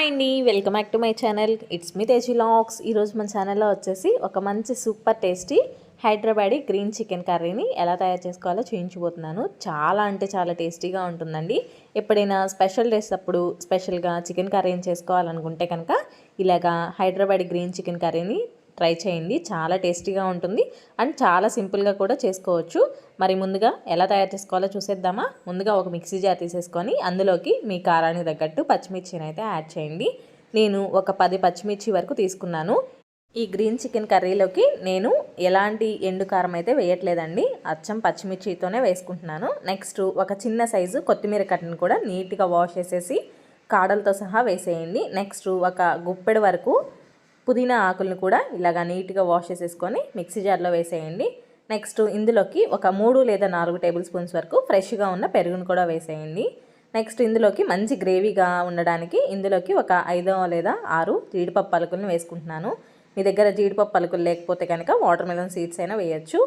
Hi అండి welcome back to my channel. It's మీ తేజీ లాక్స్ ఈరోజు మన ఛానల్లో వచ్చేసి ఒక మంచి super tasty Hyderabadi green chicken కర్రీని ఎలా తయారు చేసుకోవాలో చూపించబోతున్నాను చాలా అంటే చాలా టేస్టీగా ఉంటుందండి. ఎప్పుడైనా స్పెషల్ డేస్ అప్పుడు స్పెషల్గా చికెన్ కర్రీని చేసుకోవాలనుకుంటే కనుక ఇలాగా హైదరాబాదీ గ్రీన్ చికెన్ కర్రీని ట్రై చేయండి. చాలా టేస్టీగా ఉంటుంది. అండ్ చాలా సింపుల్గా కూడా చేసుకోవచ్చు. మరి ముందుగా ఎలా తయారు చేసుకోవాలో చూసేద్దామా? ముందుగా ఒక మిక్సీ జార్ తీసేసుకొని అందులోకి మీ కారానికి తగ్గట్టు పచ్చిమిర్చిని అయితే యాడ్ చేయండి. నేను ఒక పది పచ్చిమిర్చి వరకు తీసుకున్నాను. ఈ గ్రీన్ చికెన్ కర్రీలోకి నేను ఎలాంటి ఎండు కారం అయితే వేయట్లేదండి. అచ్చం పచ్చిమిర్చితోనే వేసుకుంటున్నాను. నెక్స్ట్ ఒక చిన్న సైజు కొత్తిమీర కట్టను కూడా నీట్గా వాష్ చేసేసి కాడలతో సహా వేసేయండి. నెక్స్ట్ ఒక గుప్పెడు వరకు పుదీనా ఆకులను కూడా ఇలాగా నీట్గా వాష్ చేసేసుకొని మిక్సీ జార్లో వేసేయండి. నెక్స్ట్ ఇందులోకి ఒక మూడు లేదా నాలుగు టేబుల్ స్పూన్స్ వరకు ఫ్రెష్గా ఉన్న పెరుగును కూడా వేసేయండి. నెక్స్ట్ ఇందులోకి మంచి గ్రేవీగా ఉండడానికి ఇందులోకి ఒక ఐదో లేదా ఆరు జీడిపప్పు పలుకులను వేసుకుంటున్నాను. మీ దగ్గర జీడిపప్పు పలుకులు లేకపోతే కనుక వాటర్ మెలన్ సీడ్స్ అయినా వేయచ్చు.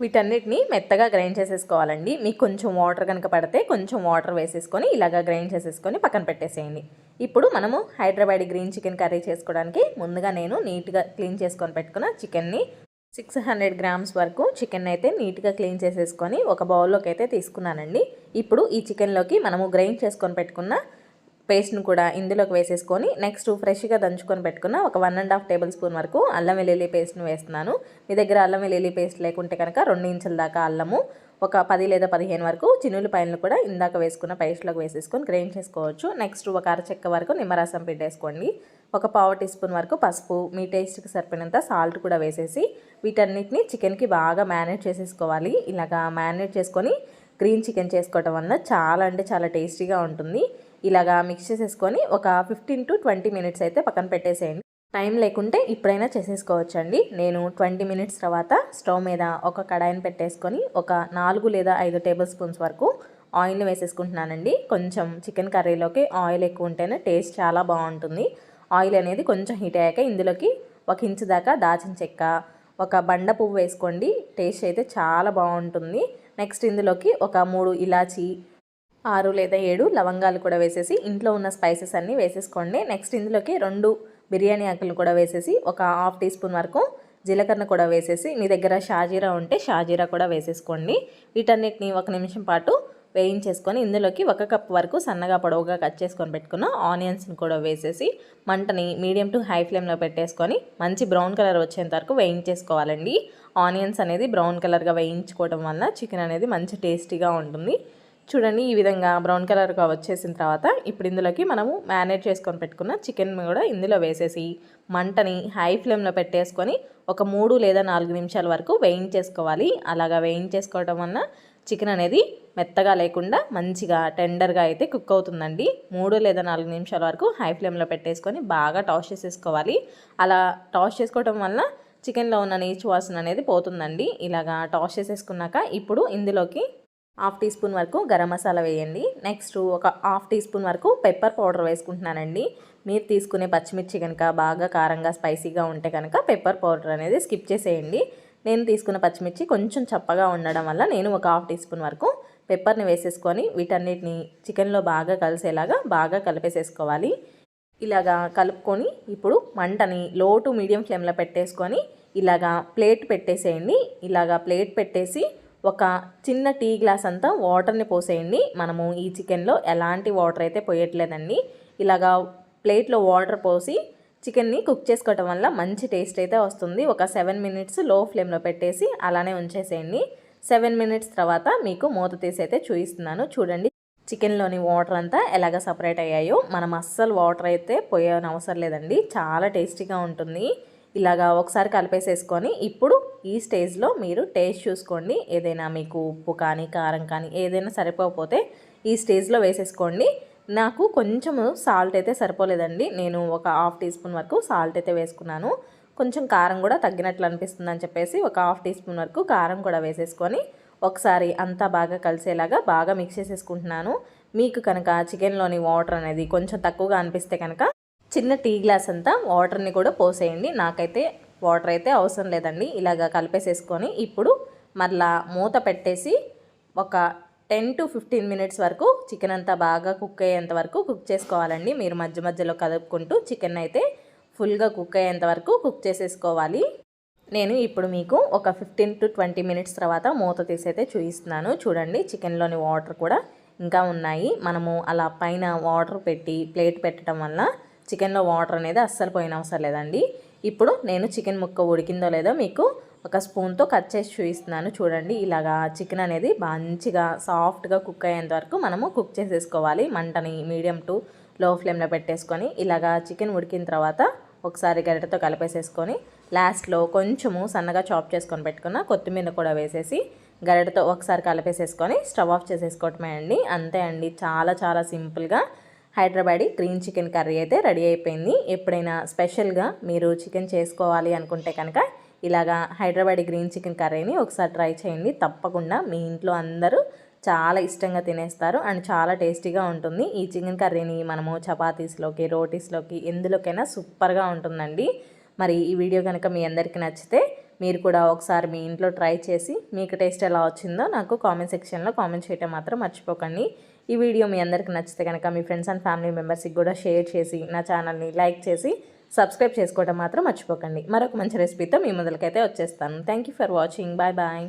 వీటన్నిటిని మెత్తగా గ్రైండ్ చేసేసుకోవాలండి. మీకు కొంచెం వాటర్ కనుక పడితే కొంచెం వాటర్ వేసేసుకొని ఇలాగా గ్రైండ్ చేసేసుకొని పక్కన పెట్టేసేయండి. ఇప్పుడు మనము హైదరాబాదీ గ్రీన్ చికెన్ కర్రీ చేసుకోవడానికి ముందుగా నేను నీట్గా క్లీన్ చేసుకొని పెట్టుకున్న చికెన్ని సిక్స్ హండ్రెడ్ గ్రామ్స్ వరకు చికెన్ అయితే నీట్గా క్లీన్ చేసేసుకొని ఒక బౌల్లోకి అయితే తీసుకున్నానండి. ఇప్పుడు ఈ చికెన్లోకి మనము గ్రైండ్ చేసుకొని పెట్టుకున్న పేస్ట్ను కూడా ఇందులోకి వేసేసుకొని నెక్స్ట్ ఫ్రెష్గా దంచుకొని పెట్టుకున్న ఒక one and half tablespoon వరకు అల్లం వెల్లుల్లి పేస్ట్ను వేస్తున్నాను. మీ దగ్గర అల్లం వెల్లుల్లి పేస్ట్ లేకుంటే కనుక రెండు ఇంచుల దాకా అల్లము ఒక పది లేదా పదిహేను వరకు చిన్నుల పైనలు కూడా ఇందాక వేసుకున్న పేస్ట్లోకి వేసేసుకొని గ్రైండ్ చేసుకోవచ్చు. నెక్స్ట్ ఒక అరచెక్క వరకు నిమ్మరసం పెట్టేసుకోండి ఒక పావు టీ స్పూన్ వరకు పసుపు మీ టేస్ట్కి సరిపోయినంత సాల్ట్ కూడా వేసేసి వీటన్నిటిని చికెన్కి బాగా మ్యారినేట్ చేసేసుకోవాలి. ఇలాగా మ్యారినేట్ చేసుకొని గ్రీన్ చికెన్ చేసుకోవటం వల్ల చాలా అంటే చాలా టేస్టీగా ఉంటుంది. ఇలాగా మిక్స్ చేసేసుకొని ఒక ఫిఫ్టీన్ టు ట్వంటీ మినిట్స్ అయితే పక్కన పెట్టేసేయండి. టైం లేకుంటే ఇప్పుడైనా చేసేసుకోవచ్చండి. నేను ట్వంటీ మినిట్స్ తర్వాత స్టవ్ మీద ఒక కడాయిని పెట్టేసుకొని ఒక నాలుగు లేదా ఐదు టేబుల్ స్పూన్స్ వరకు ఆయిల్ని వేసేసుకుంటున్నానండి. కొంచెం చికెన్ కర్రీలోకి ఆయిల్ ఎక్కువ ఉంటేనే టేస్ట్ చాలా బాగుంటుంది. ఆయిల్ అనేది కొంచెం హీట్ అయ్యాక ఇందులోకి ఒక ఇంచు దాకా దాచిన చెక్క ఒక బండ పువ్వు వేసుకోండి. టేస్ట్ అయితే చాలా బాగుంటుంది. నెక్స్ట్ ఇందులోకి ఒక మూడు ఇలాచీ ఆరు లేదా ఏడు లవంగాలు కూడా వేసేసి ఇంట్లో ఉన్న స్పైసెస్ అన్నీ వేసేసుకోండి. నెక్స్ట్ ఇందులోకి రెండు బిర్యానీ ఆకులు కూడా వేసేసి ఒక హాఫ్ టీ స్పూన్ వరకు జీలకర్ర కూడా వేసేసి మీ దగ్గర షాజీరా ఉంటే షాజీరా కూడా వేసేసుకోండి. వీటన్నిటిని ఒక నిమిషం పాటు వేయించేసుకొని ఇందులోకి ఒక కప్ వరకు సన్నగా పొడవుగా కట్ చేసుకొని పెట్టుకున్న ఆనియన్స్ని కూడా వేసేసి మంటని మీడియం టు హై ఫ్లేమ్లో పెట్టేసుకొని మంచి బ్రౌన్ కలర్ వచ్చేంత వరకు వేయించేసుకోవాలండి. ఆనియన్స్ అనేది బ్రౌన్ కలర్గా వేయించుకోవడం వల్ల చికెన్ అనేది మంచి టేస్టీగా ఉంటుంది. చూడండి ఈ విధంగా బ్రౌన్ కలర్గా వచ్చేసిన తర్వాత ఇప్పుడు ఇందులోకి మనము మ్యారినేట్ చేసుకొని పెట్టుకున్న చికెన్ కూడా ఇందులో వేసేసి మంటని హై ఫ్లేమ్లో పెట్టేసుకొని ఒక మూడు లేదా నాలుగు నిమిషాల వరకు వేయించేసుకోవాలి. అలాగా వేయించేసుకోవడం వల్ల చికెన్ అనేది మెత్తగా లేకుండా మంచిగా టెండర్గా అయితే కుక్ అవుతుందండి. మూడు లేదా నాలుగు నిమిషాల వరకు హై ఫ్లేమ్లో పెట్టేసుకొని బాగా టాస్ చేసేసుకోవాలి. అలా టాస్ చేసుకోవడం వల్ల చికెన్లో ఉన్న నీచు వాసన అనేది పోతుందండి. ఇలాగా టాస్ చేసేసుకున్నాక ఇప్పుడు ఇందులోకి హాఫ్ టీ స్పూన్ వరకు గరం మసాలా వేయండి. నెక్స్ట్ ఒక హాఫ్ టీ స్పూన్ వరకు పెప్పర్ పౌడర్ వేసుకుంటున్నానండి. మీరు తీసుకునే పచ్చిమిర్చి కనుక బాగా కారంగా స్పైసీగా ఉంటే కనుక పెప్పర్ పౌడర్ అనేది స్కిప్ చేసేయండి. నేను తీసుకున్న పచ్చిమిర్చి కొంచెం చప్పగా ఉండడం వల్ల నేను ఒక హాఫ్ టీ స్పూన్ వరకు పెప్పర్ని వేసేసుకొని వీటన్నిటిని చికెన్లో బాగా కలిసేలాగా బాగా కలిపేసేసుకోవాలి. ఇలాగా కలుపుకొని ఇప్పుడు మంటని లో టు మీడియం ఫ్లేమ్లో పెట్టేసుకొని ఇలాగా ప్లేట్ పెట్టేసేయండి. ఇలాగా ప్లేట్ పెట్టేసి ఒక చిన్న టీ గ్లాస్ అంతా వాటర్ని పోసేయండి. మనము ఈ చికెన్లో ఎలాంటి వాటర్ అయితే పోయట్లేదండి. ఇలాగా ప్లేట్లో వాటర్ పోసి చికెన్ని కుక్ చేసుకోవటం వల్ల మంచి టేస్ట్ అయితే వస్తుంది. ఒక సెవెన్ మినిట్స్లో ఫ్లేమ్లో పెట్టేసి అలానే ఉంచేసేయండి. సెవెన్ మినిట్స్ తర్వాత మీకు మూత తీసి అయితే చూపిస్తున్నాను. చూడండి చికెన్లోని వాటర్ అంతా ఎలాగ సపరేట్ అయ్యాయో. మనం అస్సలు వాటర్ అయితే పోయని అవసరం లేదండి. చాలా టేస్టీగా ఉంటుంది. ఇలాగా ఒకసారి కలిపేసేసుకొని ఇప్పుడు ఈ స్టేజ్లో మీరు టేస్ట్ చూసుకోండి. ఏదైనా మీకు ఉప్పు కానీ కారం కానీ ఏదైనా సరిపోకపోతే ఈ స్టేజ్లో వేసేసుకోండి. నాకు కొంచెము సాల్ట్ అయితే సరిపోలేదండి. నేను ఒక హాఫ్ టీ స్పూన్ వరకు సాల్ట్ అయితే వేసుకున్నాను. కొంచెం కారం కూడా తగ్గినట్లు అనిపిస్తుంది అని చెప్పేసి ఒక హాఫ్ టీ స్పూన్ వరకు కారం కూడా వేసేసుకొని ఒకసారి అంతా బాగా కలిసేలాగా బాగా మిక్స్ చేసేసుకుంటున్నాను. మీకు కనుక చికెన్లోని వాటర్ అనేది కొంచెం తక్కువగా అనిపిస్తే కనుక చిన్న టీ గ్లాస్ అంతా వాటర్ని కూడా పోసేయండి. నాకైతే వాటర్ అయితే అవసరం లేదండి. ఇలాగ కలిపేసేసుకొని ఇప్పుడు మరలా మూత పెట్టేసి ఒక టెన్ టు ఫిఫ్టీన్ మినిట్స్ వరకు చికెన్ అంతా బాగా కుక్ అయ్యేంత వరకు కుక్ చేసుకోవాలండి. మీరు మధ్య మధ్యలో కదుపుకుంటూ చికెన్ అయితే ఫుల్గా కుక్ అయ్యేంత వరకు కుక్ చేసేసుకోవాలి. నేను ఇప్పుడు మీకు ఒక ఫిఫ్టీన్ టు ట్వంటీ మినిట్స్ తర్వాత మూత తీసైతే చూపిస్తున్నాను. చూడండి చికెన్లోని వాటర్ కూడా ఇంకా ఉన్నాయి. మనము అలా పైన వాటర్ పెట్టి ప్లేట్ పెట్టడం వల్ల చికెన్లో వాటర్ అనేది అస్సలు పోయిన అవసరం లేదండి. ఇప్పుడు నేను చికెన్ ముక్క ఉడికిందో లేదో మీకు ఒక స్పూన్తో కట్ చేసి చూపిస్తున్నాను. చూడండి ఇలాగా చికెన్ అనేది మంచిగా సాఫ్ట్గా కుక్ అయ్యేంత వరకు మనము కుక్ చేసేసుకోవాలి. మంటని మీడియం టు లో ఫ్లేమ్లో పెట్టేసుకొని ఇలాగా చికెన్ ఉడికిన తర్వాత ఒకసారి గరిటతో కలిపేసేసుకొని లాస్ట్లో కొంచెము సన్నగా చాప్ చేసుకొని పెట్టుకున్న కొత్తిమీర కూడా వేసేసి గరిటతో ఒకసారి కలిపేసేసుకొని స్టవ్ ఆఫ్ చేసేసుకోవటమే అండి. అంతే అండి. చాలా చాలా సింపుల్గా హైదరాబాదీ గ్రీన్ చికెన్ కర్రీ అయితే రెడీ అయిపోయింది. ఎప్పుడైనా స్పెషల్గా మీరు చికెన్ చేసుకోవాలి అనుకుంటే కనుక ఇలాగా హైదరాబాదీ గ్రీన్ చికెన్ కర్రీని ఒకసారి ట్రై చేయండి. తప్పకుండా మీ ఇంట్లో అందరూ చాలా ఇష్టంగా తినేస్తారు అండ్ చాలా టేస్టీగా ఉంటుంది. ఈ చికెన్ కర్రీని మనము చపాతీస్లోకి రోటీస్లోకి ఎందులోకైనా సూపర్గా ఉంటుందండి. మరి ఈ వీడియో కనుక మీ అందరికీ నచ్చితే మీరు కూడా ఒకసారి మీ ఇంట్లో ట్రై చేసి మీకు టేస్ట్ ఎలా వచ్చిందో నాకు కామెంట్ సెక్షన్లో కామెంట్ చేయటం మాత్రం మర్చిపోకండి. ఈ వీడియో మీ అందరికి నచ్చితే కనుక మీ ఫ్రెండ్స్ అండ్ ఫ్యామిలీ మెంబర్స్కి కూడా షేర్ చేసి నా ఛానల్ని లైక్ చేసి సబ్స్క్రైబ్ చేసుకోవడం మాత్రం మర్చిపోకండి. మరొక మంచి రెసిపీతో మీ మొదలకైతే వచ్చేస్తాను. Thank for watching bye bye